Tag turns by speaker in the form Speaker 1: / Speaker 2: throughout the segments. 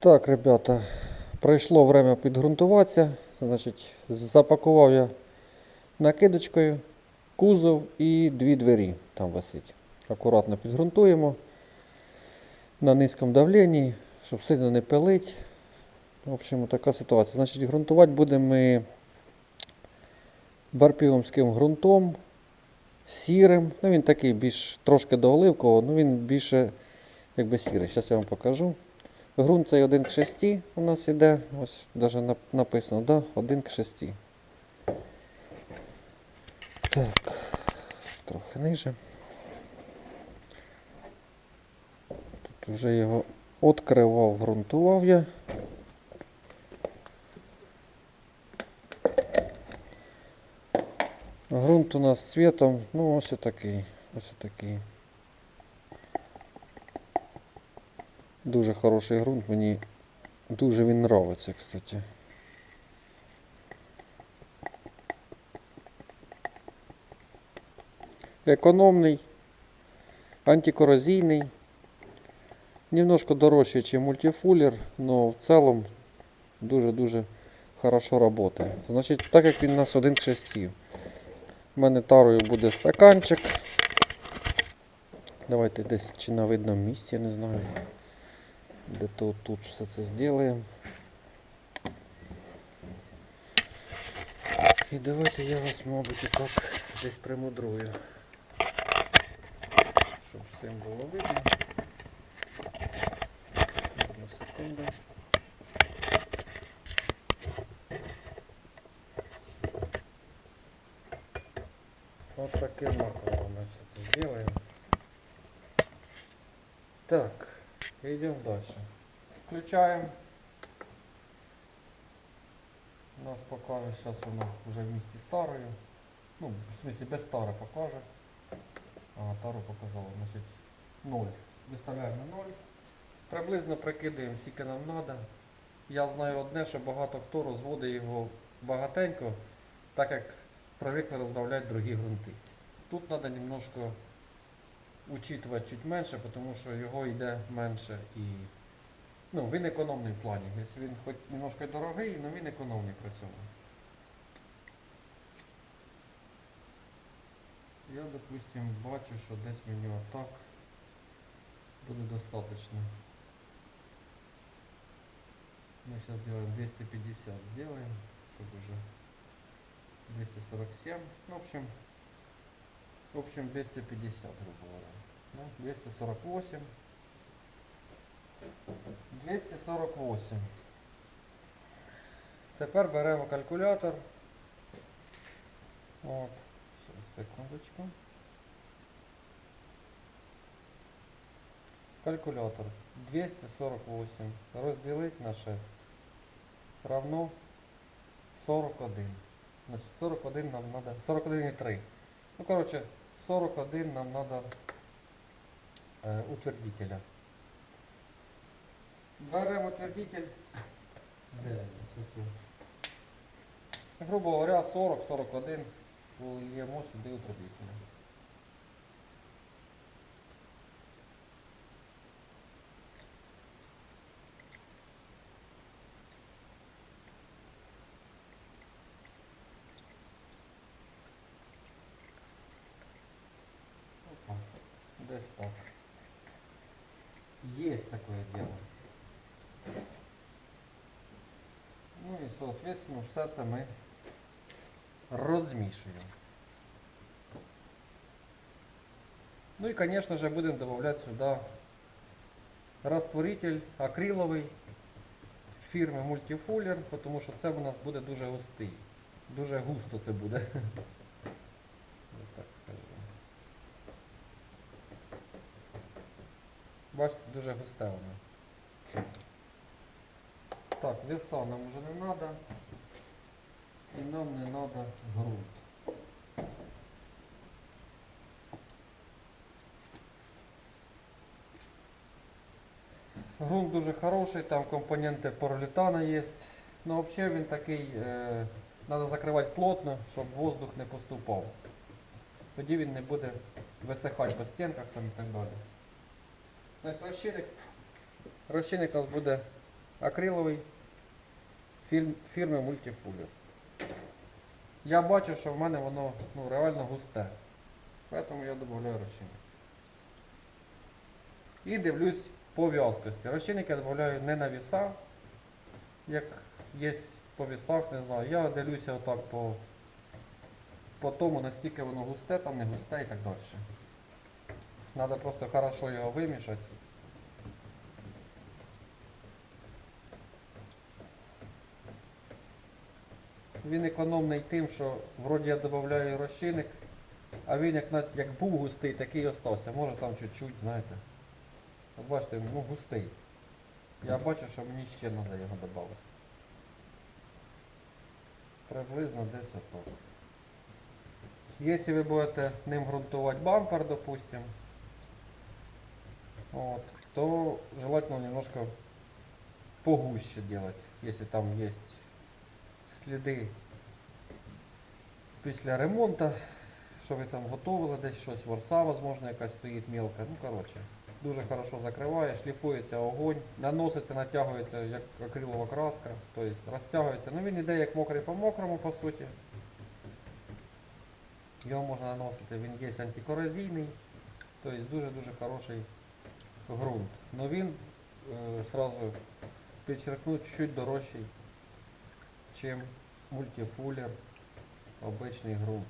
Speaker 1: Так, ребята, прийшло время підґрунтуватися. Значить, запакував я накидочкою кузов і дві двері там висить. Акуратно підґрунтуємо на низькому давленні, щоб сильно не пилить. В общем, така ситуація. Значить, ґрунтувати будемо ми барпівомським ґрунтом, сірим. Ну, він такий більш трошки до оливкового, ну він більше якби сірий. Зараз я вам покажу. Грунт цей 1 к 6 у нас іде. Ось навіть написано, да? 1 к 6. Так, трохи ниже. Тут вже його відкривав, ґрунтував я. Грунт у нас цвітом, ну ось отакий, ось отакий. Дуже хороший ґрунт, мені дуже він нравиться, кстати. Економний, антикорозійний. Немножко дорожче, ніж мультифулер, але в цілому дуже-дуже хорошо працює. Значить, так як він у нас один к 6. У мене тарою буде стаканчик. Давайте десь чи на видному місці, я не знаю. Де то тут все це зробимо. І давайте я вас, мабуть, і так десь примудрую. Щоб всім було видно. Одну секунду. Вот таким макаром мы все это сделаем. Так, Идем дальше. Включаем. У нас покажет сейчас воно уже вместе старою. Ну, в смысле без старой покажет. А, тару показала, значить 0. Виставляємо 0. Приблизно прикидаємо, скільки нам треба. Я знаю одне, що багато хто розводить його багатенько, так як привикли розбавляти другі ґрунти. Тут треба немножко учитувати чуть менше, тому що його йде менше і ну, він економний в плані. Якщо він хоч немножко дорогий, але він економний при цьому. Я, допустим, бачу, що десь мені отак буде достаточно. Мы сейчас сделаем 250, сделаем, чтобы уже 247, ну, в общем, в общем 250, грубо говоря. Ну, 248. 248. Тепер беремо калькулятор. От, щас, секундочку. Калькулятор 248 розділити на 6 равно 41. Значить 41 нам надо, 41,3. Ну, короче, 41 нам надо э, утвердителя. Берем утвердитель. Грубо говоря, 40-41 вольємо сюди утвердителя. Десь. Есть такое дело. Ну і, соответственно, все це ми розмішуємо. Ну і, конечно же, будемо додавати сюди растворитель акриловий фірми Multifuller, тому що це у нас буде дуже густий. Дуже густо це буде. Ось так скажу. Бачите, дуже густе воно. Так, веса нам вже не треба. І нам не треба грунт. Грунт дуже хороший, там компоненти поролітана є. Ну взагалі він такий, е, треба закривати плотно, щоб воздух не поступав. Тоді він не буде висихати по стінках там і так далі. Значить розчинник, розчинник у нас буде акриловий фірми Multifuller. Я бачу, що в мене воно ну, реально густе. Поэтому я додаю розчинник. І дивлюсь по в'язкості. Розчинник я додаю не на віса, як є по вісах, не знаю. Я дивлюся отак по, по тому, настільки воно густе, там не густе і так далі. Треба просто хорошо його вимішати. Він економний тим, що вроді я додаю розчинник, а він як, як був густий, такий і остався. Може там чуть-чуть, знаєте. От бачите, ну густий. Я бачу, що мені ще треба його додати. Приблизно десь отак. Якщо ви будете ним ґрунтувати бампер, допустим, вот, то желательно немножко погуще делать, если там есть сліди після ремонту, що ви там готували десь щось, ворса, можливо, якась стоїть мелка. Ну, коротше, дуже хорошо закриває, шліфується огонь, наноситься, натягується як акрилова краска, тобто розтягується. Ну він іде як мокрий по мокрому, по суті. Його можна наносити, він є антикорозійний, тобто дуже-дуже хороший ґрунт. Но він е, сразу підчеркну чуть-чуть дорожчий, чим мультифулер, обичний ґрунт.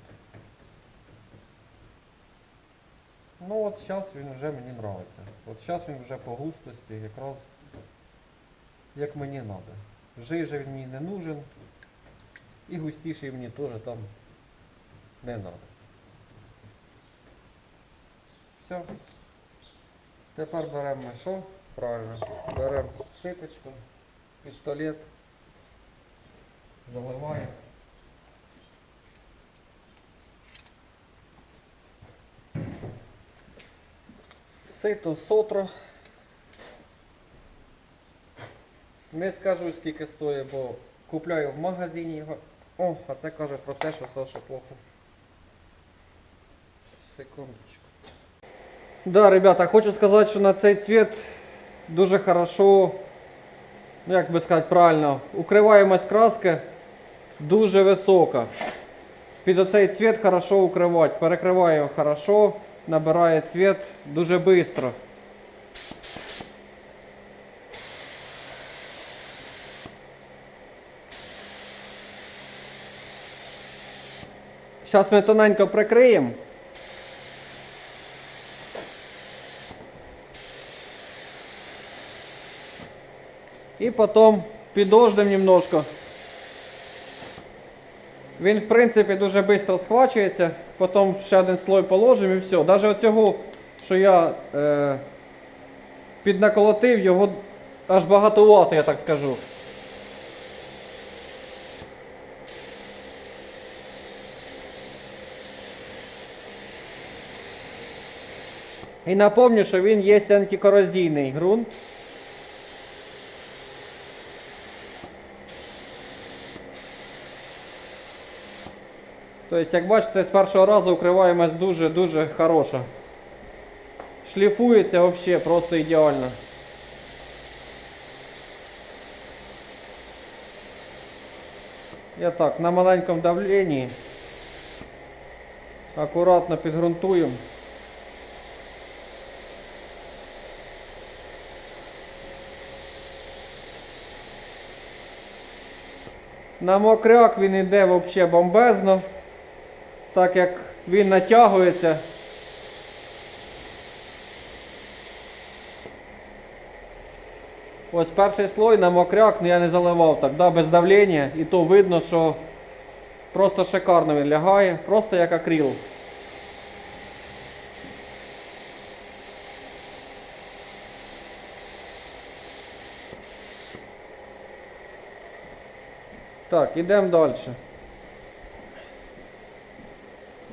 Speaker 1: Ну от зараз він вже мені подобається. От зараз він вже по густості якраз як мені треба. Жиже він мені не нужен. І густіший мені теж там не треба. Все. Тепер беремо що? Правильно. Беремо шипочку, пістолет, заливаємо. Сито сотро. Не скажу скільки стоїть, бо купляю в магазині його. О, а це каже про те, що Саша плохо. Секундочку. Да, ребята, хочу сказати, що на цей цвіт дуже хорошо, ну як би сказати правильно, укриваємость краски дуже висока. Під оцей цвіт хорошо укривати. Перекриваю його хорошо, набирає цвіт дуже швидко. Зараз ми тоненько прикриємо. І потім підождемо немножко. Він, в принципі, дуже швидко схвачується. Потім ще один слой положимо і все. Навіть оцього, що я е, піднаколотив, його аж багатовато, я так скажу. І напомню, що він є антикорозійний ґрунт. Тобто, як бачите, з першого разу укриваємость дуже-дуже хороша. Шліфується взагалі просто ідеально. Я так, на маленькому давленні акуратно підґрунтуємо. На мокряк він йде взагалі бомбезно, так як він натягується. Ось перший слой на мокряк ну, я не заливав так, да, без давлення. І то видно, що просто шикарно він лягає, просто як акрил. Так, ідемо далі.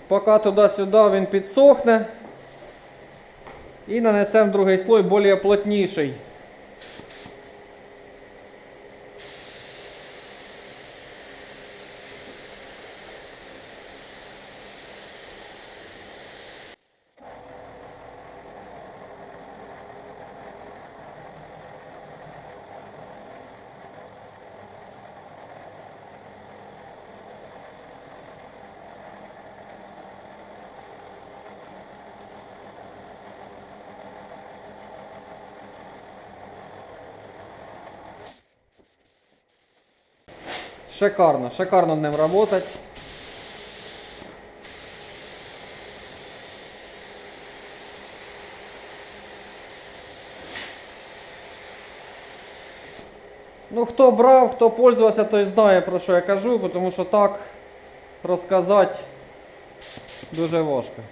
Speaker 1: Поки туди-сюди він підсохне. І нанесемо другий слой більш плотніший. Шикарно, шикарно ним работать. Ну, хто брав, хто пользувався, той знає про що я кажу, тому що так розказати дуже важко.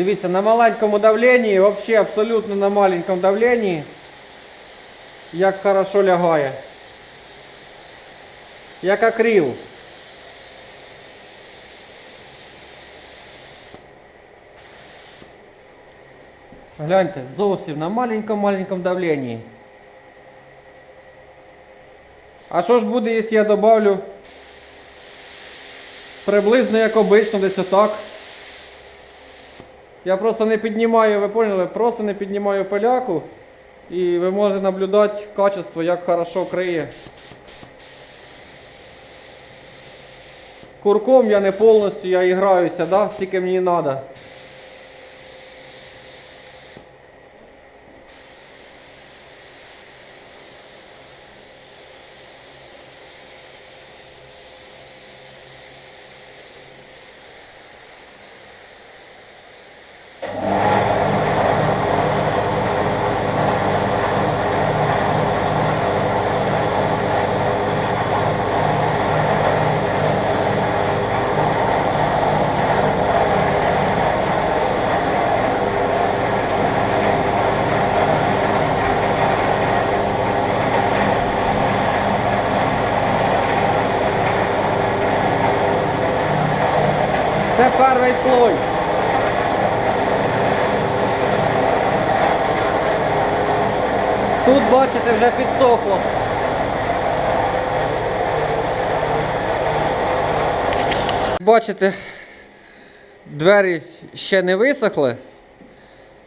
Speaker 1: Дивіться, на маленькому давленні, взагалі абсолютно на маленькому давленні, як хорошо лягає. Як акрил. Гляньте, зовсім на маленькому-маленькому давленні. А що ж буде, якщо я добавлю приблизно як обично, десь отак? Я просто не піднімаю, ви поняли, просто не піднімаю пиляку і ви можете наблюдати качество, як хорошо криє. Курком я не повністю, я граюся, да? скільки мені треба. Це перший слой. Тут, бачите, вже підсохло. Бачите, двері ще не висохли.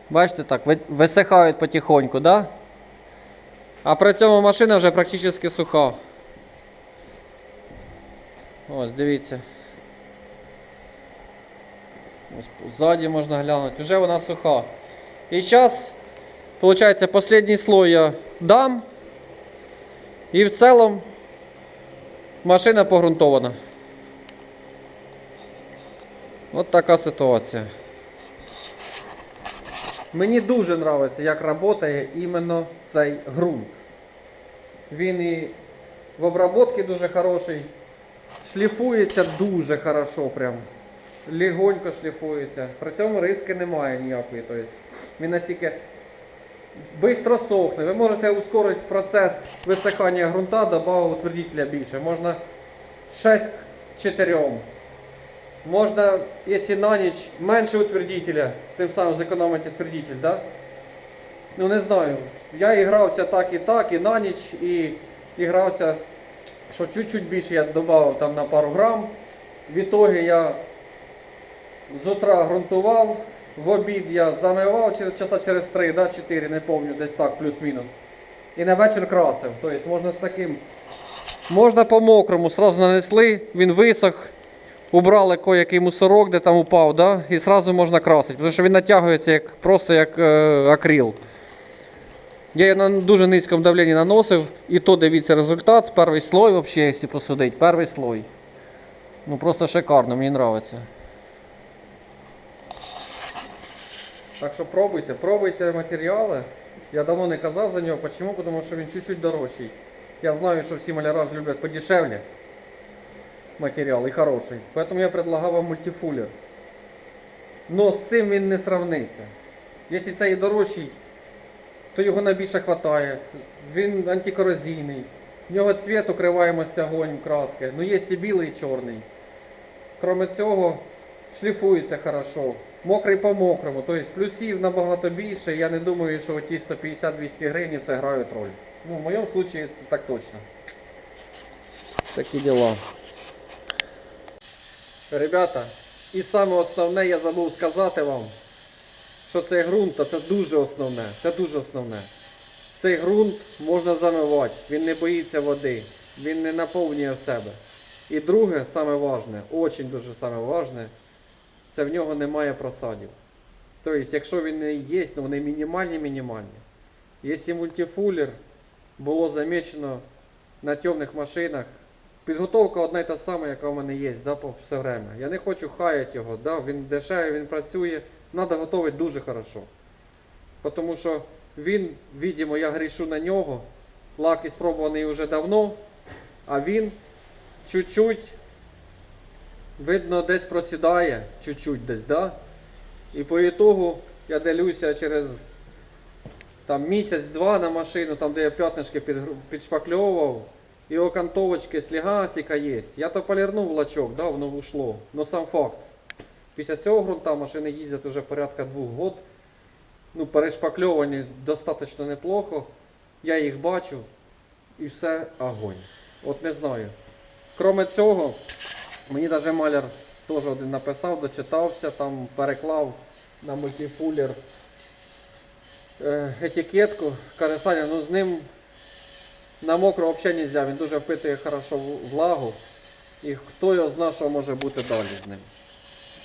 Speaker 1: Бачите так, висихають потихоньку, да? А при цьому машина вже практично суха. Ось, дивіться. Ось ззаді можна глянути. Вже вона суха. І зараз, виходить, останній слой я дам. І в цілому машина погрунтована. От така ситуація. Мені дуже подобається, як працює іменно цей ґрунт. Він і в обробці дуже хороший, шліфується дуже хорошо прям. Легонько шліфується. При цьому риски немає ніякої. Тобто він настільки швидко сохне. Ви можете ускорити процес висихання ґрунта, додати утвердителя більше. Можна 6 4. Можна, якщо на ніч менше утвердителя, тим самим зекономити утвердитель, да? Ну не знаю. Я і грався так і так, і на ніч, і, і грався, що чуть-чуть більше я додав там на пару грам. В ітогі я з утра ґрунтував, в обід я замивав через часа через 3, да, 4, не пам'ятаю, десь так, плюс-мінус. І на вечір красив. Тобто можна з таким. Можна по мокрому, сразу нанесли, він висох, убрали кое-який мусорок, де там упав, да, і сразу можна красити, тому що він натягується як, просто як е, акрил. Я його на дуже низькому давленні наносив, і то дивіться результат. Перший слой, взагалі, якщо посудити, перший слой. Ну просто шикарно, мені подобається. Так що пробуйте, пробуйте матеріали. Я давно не казав за нього. Чому? Тому що він чуть-чуть дорожчий. Я знаю, що всі маляра люблять подешевле матеріал і хороший. Поэтому я предлагав вам мультифулер. Но з цим він не сравниться. Якщо цей дорожчий, то його на більше вистачає. Він антикорозійний. В нього цвіт укриваємость огонь краски. Ну є і білий, і чорний. Кроме цього, шліфується хорошо. Мокрий по мокрому. Тобто плюсів набагато більше. Я не думаю, що ті 150-200 гривень все грають роль. Ну, в моєму випадку так точно. Такі діла. Ребята, і саме основне я забув сказати вам, що цей ґрунт, це дуже основне. Це дуже основне. Цей ґрунт можна замивати, він не боїться води, він не наповнює в себе. І друге, саме важне, очень дуже саме важне, це в нього немає просадів. Тобто, якщо він і є, то вони мінімальні-мінімальні. Якщо мультифулер було замічено на темних машинах, підготовка одна й та сама, яка в мене є, да, все время. Я не хочу хаяти його, да, він дешевий, він працює, треба готувати дуже хорошо. Тому що він, видимо, я грішу на нього, лак спробуваний вже давно, а він чуть-чуть, видно, десь просідає, чуть-чуть десь, да? І по ітогу я дивлюся через місяць-два на машину, там, де я п'ятнишки підшпакльовував, і окантовочки слігасика є. Я то полірнув лачок, да, воно ушло. Но сам факт. Після цього ґрунта машини їздять вже порядка двох год. Ну, перешпакльовані достатньо неплохо. Я їх бачу і все огонь. От не знаю. Кроме цього, мені навіть маляр теж один написав, дочитався, там переклав на мультифулер е, етикетку. Каже, ну з ним на мокро взагалі не можна, він дуже впитує хорошо влагу. І хто його знає, що може бути далі з ним.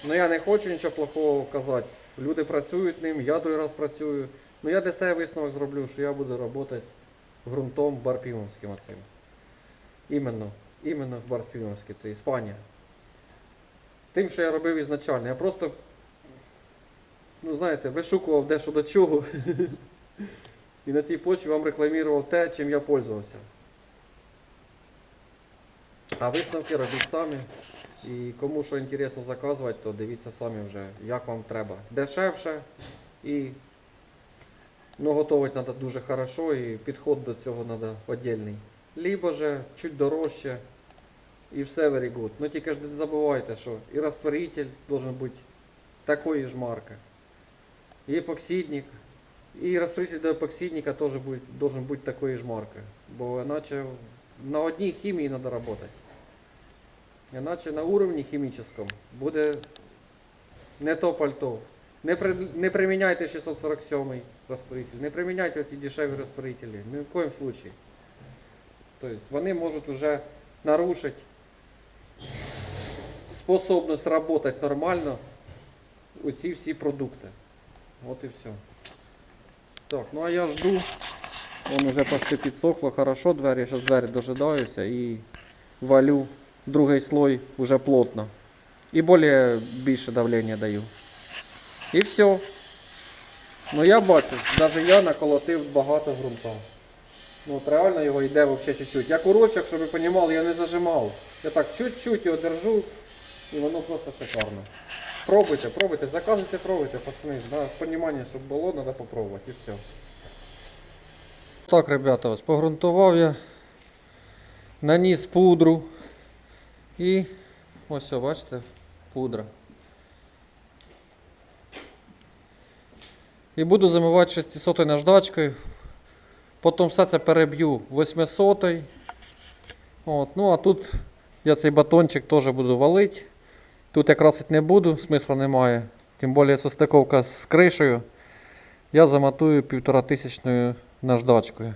Speaker 1: Ну я не хочу нічого плохого казати. Люди працюють ним, я той раз працюю. Ну я для себе висновок зроблю, що я буду працювати ґрунтом барпімовським оцим. Іменно, іменно барпімовський, це Іспанія. Тим, що я робив ізначально. Я просто, ну знаєте, вишукував дещо до чого. І на цій почві вам рекламував те, чим я пользувався. А висновки робіть самі. І кому що інтересно заказувати, то дивіться самі вже, як вам треба. Дешевше і ну, готувати треба дуже хорошо і підход до цього треба віддільний. Либо же чуть дорожче і все very good. Ну тільки не забувайте, що і розтворитель должен бути такої ж марки. І епоксидник. І розтворитель до епоксидника теж буде, должен бути такої ж марки. Бо іначе на одній хімії треба працювати. Иначе на уровне химическом буде не то пальто. Не, при, не приміняйте 647 розтворитель, не приміняйте ті дешеві розтворителі, ні в коєму случае. Тобто вони можуть вже нарушити способність працювати нормально у ці всі продукти. От і все. Так, ну а я жду. Он уже почти підсохло, хорошо двері, зараз двері дожидаюся і валю другий слой уже плотно. І більше більше давлення даю. І все. Ну я бачу, навіть я наколотив багато ґрунта. Ну от реально його йде взагалі чуть-чуть. Як урочок, щоб ви розуміли, я не зажимав. Я так чуть-чуть його держу і воно просто шикарно. Пробуйте, пробуйте, заказуйте, пробуйте, пацани. Да, Понімання, щоб було, треба попробувати і все. Так, ребята, ось погрунтував я. Наніс пудру. І ось, все, бачите, пудра. І буду замивати 600 наждачкою. Потім все це переб'ю 800. От, ну а тут я цей батончик теж буду валити. Тут я красити не буду, смисла немає. Тим більше состиковка з кришею. Я заматую 1500 наждачкою.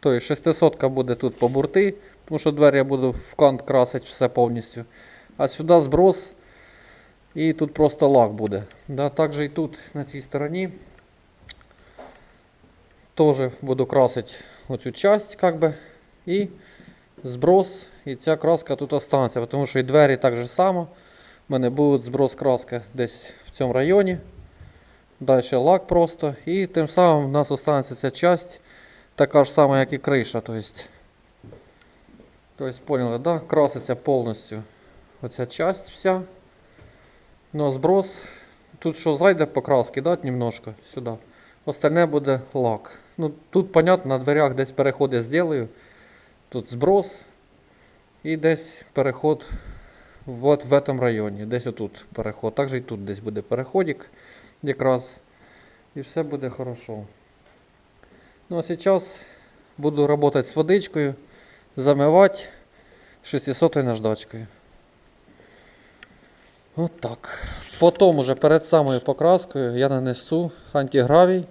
Speaker 1: Тобто 600 буде тут по бурти, тому що двері я буду в кант красити все повністю. А сюди зброс і тут просто лак буде. Да, також і тут на цій стороні теж буду красити оцю часть, как би, і зброс, і ця краска тут останеться, тому що і двері так же само. У мене буде зброс краски десь в цьому районі. Далі лак просто. І тим самим у нас останеться ця часть така ж сама, як і криша. Тобто, тобто поняли, да? краситься повністю оця часть вся. Ну а зброс. Тут що зайде покраски дати немножко сюди. Остальне буде лак. Ну, тут, понятно, на дверях десь переходи зроблю. Тут зброс. І десь переход от в этом районі. Десь отут переход. Також і тут десь буде переходик якраз. І все буде хорошо. Ну а сейчас буду работать с водичкою, замивати 600 наждачкою. От так. Потім уже перед самою покраскою я нанесу антигравій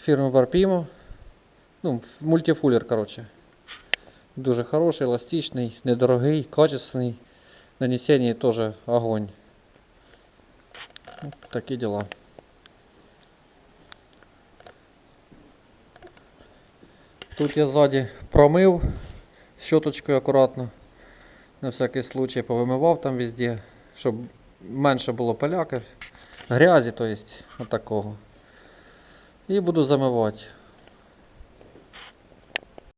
Speaker 1: фірми Барпімо. Ну, мультифулер, коротше. Дуже хороший, еластичний, недорогий, качественний. Нанесение теж огонь. От такі діла. Тут я ззаді промив щоточкою акуратно. На всякий случай повимивав там везде, щоб менше було пиляки, грязі, то есть, от такого. І буду замивати.